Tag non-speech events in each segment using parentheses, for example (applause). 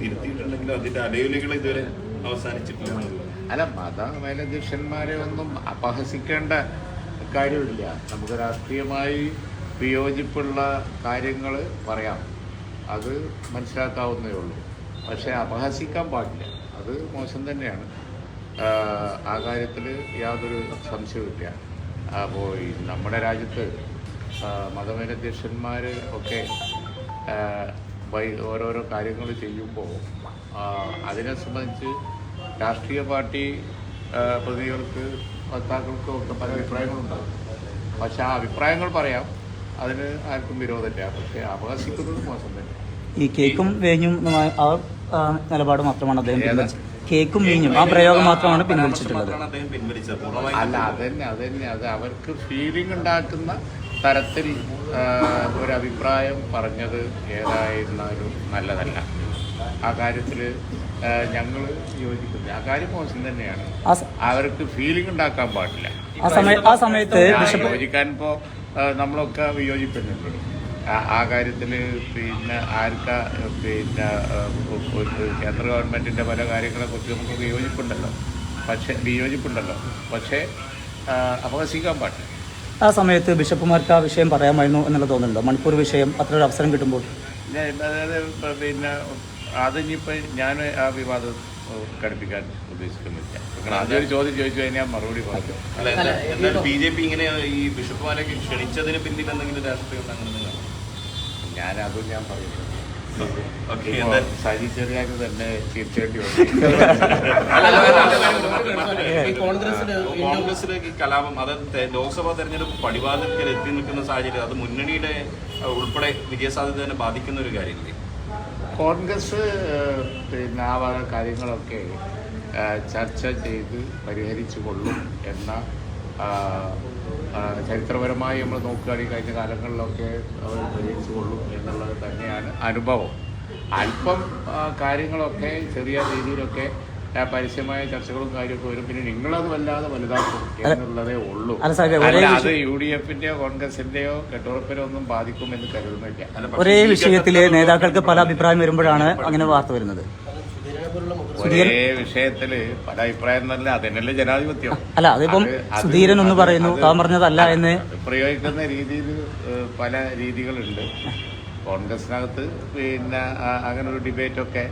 തിരുത്തിയിട്ടുണ്ടെങ്കിലും അതിന്റെ അലയൊലികൾ ഇതുവരെ അവസാനിച്ചിട്ടില്ല. അല്ല മത മേലധ്യക്ഷന്മാരെ ഒന്നും അപഹസിക്കേണ്ട കാര്യമില്ല. നമുക്ക് രാഷ്ട്രീയമായി വിയോജിപ്പുള്ള കാര്യങ്ങൾ പറയാം. അത് മനസ്സിലാക്കാവുന്നേ ഉള്ളൂ. പക്ഷേ അപഹസിക്കാൻ പാടില്ല. അത് മോശം തന്നെയാണ്. ആ കാര്യത്തിൽ യാതൊരു സംശയവുമില്ല. അപ്പോൾ നമ്മുടെ രാജ്യത്ത് മതമേലധ്യക്ഷന്മാർ ഒക്കെ വൈ- ഓരോരോ കാര്യങ്ങൾ ചെയ്യുമ്പോൾ അതിനെ സംബന്ധിച്ച് രാഷ്ട്രീയ പാർട്ടി പ്രതികൾക്ക് വക്താക്കൾക്കും ഒക്കെ പല അഭിപ്രായങ്ങളുണ്ടാകും. പക്ഷെ ആ അഭിപ്രായങ്ങൾ പറയാം അതിന് ആർക്കും വിരോധമില്ല. പക്ഷെ അവകാശിക്കുന്നത് മോശം തന്നെ. ഈ കേക്കും വേഞ്ഞും ആ നിലപാട് മാത്രമാണ് അദ്ദേഹം കേക്കും വീഞ്ഞും ആ പ്രയോഗം മാത്രമാണ് പിൻവലിച്ചിട്ടുള്ളത്. അല്ല അതന്നെ അതന്നെ. അത് അവർക്ക് ഫീലിംഗ് ഉണ്ടാക്കുന്ന തരത്തിൽ ഒരു അഭിപ്രായം പറഞ്ഞത് ഏതായിരുന്നാലും നല്ലതല്ല. ആ കാര്യത്തിൽ ഞങ്ങൾ യോജിക്കുന്നത് ആ കാര്യം മോശം തന്നെയാണ്. അവർക്ക് ഫീലിംഗ് ഉണ്ടാക്കാൻ പാടില്ല. ആ സമയത്ത് യോജിക്കാൻ ഇപ്പോൾ നമ്മളൊക്കെ വിയോജിപ്പിക്കുന്നുണ്ട്. ആ- കാര്യത്തിൽ പിന്നെ ആർക്കാ പിന്നെ കേന്ദ്ര ഗവൺമെന്റിന്റെ പല കാര്യങ്ങളെ കുറിച്ച് നമുക്ക് വിയോജിപ്പുണ്ടല്ലോ. പക്ഷേ വിയോജിപ്പുണ്ടല്ലോ. പക്ഷേ അപകസിക്കാൻ പാടില്ല. ആ സമയത്ത് ബിഷപ്പുമാർക്ക് ആ വിഷയം പറയാമായിരുന്നു എന്നുള്ള തോന്നുന്നുണ്ടോ? മണിപ്പൂർ വിഷയം അത്ര ഒരു അവസരം കിട്ടുമ്പോൾ. ഞാൻ അതായത് ഇപ്പൊ പിന്നെ അതിനിപ്പോൾ ഞാൻ ആ വിവാദം ഘടിപ്പിക്കാൻ ഉദ്ദേശിക്കുന്നില്ല. നിങ്ങൾ ആദ്യം ഒരു ചോദ്യം ചോദിച്ചു കഴിഞ്ഞാൽ മറുപടി പറഞ്ഞു അല്ല എന്താ- എന്തായാലും ബി ജെ പി ഇങ്ങനെ ഈ ബിഷപ്പുമാരൊക്കെ ക്ഷണിച്ചതിന് പിന്നിൽ എന്തെങ്കിലും രാഷ്ട്രീയം അങ്ങനെ ഞാൻ അതും ഞാൻ പറയുന്നു ഓക്കെ ഇപ്പോ എന്തായാലും സജി ചെറിയാക്ക് തന്നെ തിരിച്ചേണ്ടി കോൺഗ്രസിലേക്ക് കലാപം അത് ലോക്സഭാ തെരഞ്ഞെടുപ്പ് പടിവാദത്തിൽ എത്തി നിൽക്കുന്ന സാഹചര്യം അത് മുന്നണിയുടെ ഉൾപ്പെടെ വിജയസാധ്യത തന്നെ ബാധിക്കുന്ന ഒരു കാര്യമില്ലേ? കോൺഗ്രസ് പിന്നെ ആ വക കാര്യങ്ങളൊക്കെ ചർച്ച ചെയ്ത് പരിഹരിച്ചു കൊള്ളും എന്ന ചരിത്രപരമായി നമ്മൾ നോക്കുകയാണെങ്കിൽ കഴിഞ്ഞ കാലങ്ങളിലൊക്കെ അവർ പരിഹരിച്ചു കൊള്ളും എന്നുള്ളത് തന്നെയാണ് അനുഭവം. അല്പം കാര്യങ്ങളൊക്കെ ചെറിയ രീതിയിലൊക്കെ പരസ്യമായ ചർച്ചകളും കാര്യമൊക്കെ വരും. പിന്നെ നിങ്ങളത് വല്ലാതെ വലുതാക്കും എന്നുള്ളതേ ഉള്ളൂ. അത് യു ഡി എഫിന്റെയോ കോൺഗ്രസിന്റെയോ കെട്ടുറപ്പിനോ ഒന്നും ബാധിക്കുമെന്ന് കരുതുന്നില്ല. ഒരേ വിഷയത്തിലെ നേതാക്കൾക്ക് പല അഭിപ്രായം വരുമ്പോഴാണ് അങ്ങനെ വാർത്ത വരുന്നത്. ഒരേ വിഷയത്തിൽ പല അഭിപ്രായം തന്നെ അതിനല്ലേ ജനാധിപത്യം. അല്ല അതിപ്പം അത് അത് സുധീരൻ ഒന്ന് പറയുന്നു താൻ പറഞ്ഞതല്ല എന്ന്. പ്രയോഗിക്കുന്ന രീതിയിൽ പല രീതികളുണ്ട്. കോൺഗ്രസിനകത്ത് പിന്നെ അങ്ങനെ ഒരു ഡിബേറ്റ് ഒക്കെ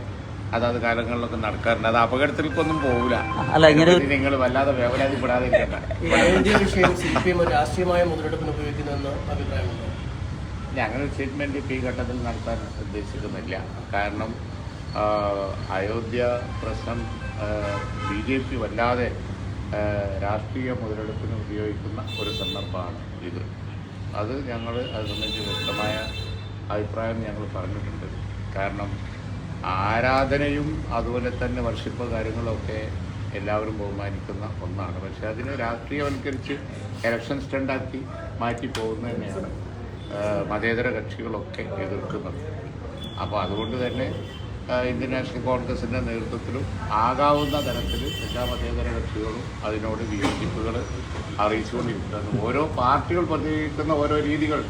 അതാത് കാലങ്ങളിലൊക്കെ നടക്കാറുണ്ട്. അത് അപകടത്തിലേക്കൊന്നും പോകില്ല അല്ല, ഇങ്ങനെ- നിങ്ങൾ വല്ലാതെ വേവലാതിപ്പെടാതെ ഇരിക്കണ്ട. ഈ അയോധ്യ വിഷയം സി പി എം രാഷ്ട്രീയമായ മുതലെടുപ്പിന് ഉപയോഗിക്കുന്നതെന്ന് അഭിപ്രായമുണ്ട്? അങ്ങനെ ഒരു സ്റ്റേറ്റ്മെന്റ് ഇപ്പം ഈ ഘട്ടത്തിൽ നടത്താൻ ഉദ്ദേശിക്കുന്നില്ല. കാരണം അയോധ്യ പ്രശ്നം ബി ജെ പി വല്ലാതെ രാഷ്ട്രീയ മുതലെടുപ്പിന് ഉപയോഗിക്കുന്ന ഒരു സന്ദർഭമാണ് ഇത്. അത് ഞങ്ങൾ അത് സംബന്ധിച്ച് വ്യക്തമായ അഭിപ്രായം ഞങ്ങൾ പറഞ്ഞിട്ടുണ്ട്. കാരണം ആരാധനയും അതുപോലെ തന്നെ വർഷിപ്പ് കാര്യങ്ങളൊക്കെ എല്ലാവരും ബഹുമാനിക്കുന്ന ഒന്നാണ്. പക്ഷേ അതിനെ രാഷ്ട്രീയവൽക്കരിച്ച് ഇലക്ഷൻ സ്റ്റണ്ടാക്കി മാറ്റി പോകുന്നത് തന്നെയാണ് മതേതര കക്ഷികളൊക്കെ എതിർക്കുന്നത്. അപ്പോൾ അതുകൊണ്ട് തന്നെ ഇന്ത്യൻ നാഷണൽ കോൺഗ്രസിന്റെ നേതൃത്വത്തിലും ആകാവുന്ന തരത്തിൽ എല്ലാ മതേതര കക്ഷികളും അതിനോട് വിയോജിപ്പുകൾ അറിയിച്ചുകൊണ്ടിരിക്കുകയാണ്. ഓരോ പാർട്ടികൾ പ്രതികരിക്കുന്ന ഓരോ രീതികൾ.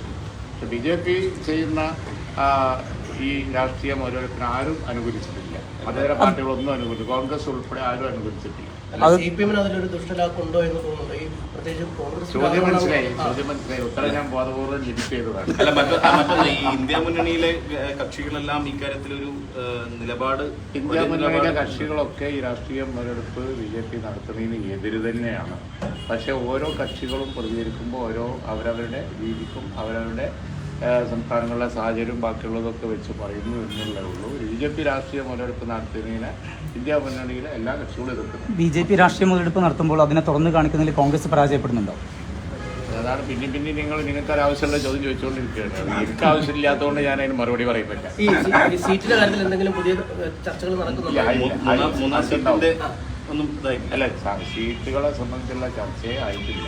പക്ഷെ ബി ജെ പി ചെയ്യുന്ന ഈ രാഷ്ട്രീയ ഓരോരുത്തരും ആരും അനുകൂലിച്ചിട്ടില്ല. മതേതര പാർട്ടികളൊന്നും അനുകൂലിച്ചു കോൺഗ്രസ് ഉൾപ്പെടെ ആരും അനുകൂലിച്ചിട്ടില്ല. ചോദ്യം മനസ്സിലായി ചോദ്യം മനസ്സിലായി. ഉത്തരം ഞാൻ ബോധപൂർവം ലിമിറ്റ് ചെയ്തതാണ് അല്ല മറ്റൊന്ന് ഈ ഇന്ത്യ മുന്നണിയിലെ കക്ഷികളെല്ലാം ഇക്കാര്യത്തിൽ ഒരു നിലപാട് ഇന്ത്യ മുന്നണിയിലെ കക്ഷികളൊക്കെ ഈ രാഷ്ട്രീയ മുതലെടുപ്പ് ബി ജെ പി നടത്തുന്നതിന് എതിര് തന്നെയാണ്. പക്ഷെ ഓരോ കക്ഷികളും പ്രതികരിക്കുമ്പോൾ ഓരോ അവരവരുടെ രീതിക്കും അവരവരുടെ സംസ്ഥാനങ്ങളിലെ സാഹചര്യം ബാക്കിയുള്ളതൊക്കെ വെച്ച് പറയുന്നു എന്നുള്ളതേ ഉള്ളൂ. ബി ജെ പി രാഷ്ട്രീയ മുതലെടുപ്പ് നടത്തുന്നതിന് ഇന്ത്യ മുന്നണിയിലെ എല്ലാ കക്ഷികളും എതിർക്കുന്നു. ബി ജെ പി രാഷ്ട്രീയ മുതലെടുപ്പ് നടത്തുമ്പോൾ അതിനെ തുറന്നു കാണിക്കുന്നതിൽ കോൺഗ്രസ് പരാജയപ്പെടുന്നുണ്ടോ? അതാണ് പിന്നെ പിന്നെ നിങ്ങൾ നിങ്ങൾക്ക് ഒരു ആവശ്യമുള്ള ചോദ്യം ചോദിച്ചുകൊണ്ടിരിക്കുകയാണ്. എനിക്ക് ആവശ്യമില്ലാത്തതുകൊണ്ട് ഞാൻ അതിന് മറുപടി പറയുന്നില്ല. ഈ സീറ്റിന്റെ കാര്യത്തിൽ എന്തെങ്കിലും പുതിയ ചർച്ചകൾ നടക്കുന്നുണ്ടോ? മൂന്നാം മൂന്നാം സീറ്റിന്റെ ഒന്നും ഇതായിട്ടില്ല. അല്ല സീറ്റുകളെ സംബന്ധിച്ചുള്ള ചർച്ചയെ ആയിട്ടില്ല.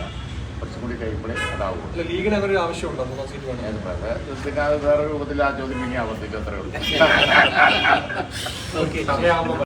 കഴിയുമ്പോഴേ അതാവും. ലീഗിന് അങ്ങനെ ഒരു ആവശ്യമുണ്ടോ? മൂന്നാം സീറ്റ് വേണം. വേറെ പിന്നെ അത് വേറെ രൂപത്തിൽ ആ ചോദ്യം പിന്നെ ആവർത്തിക്കും അത്രേ ഉള്ളൂ. (laughs)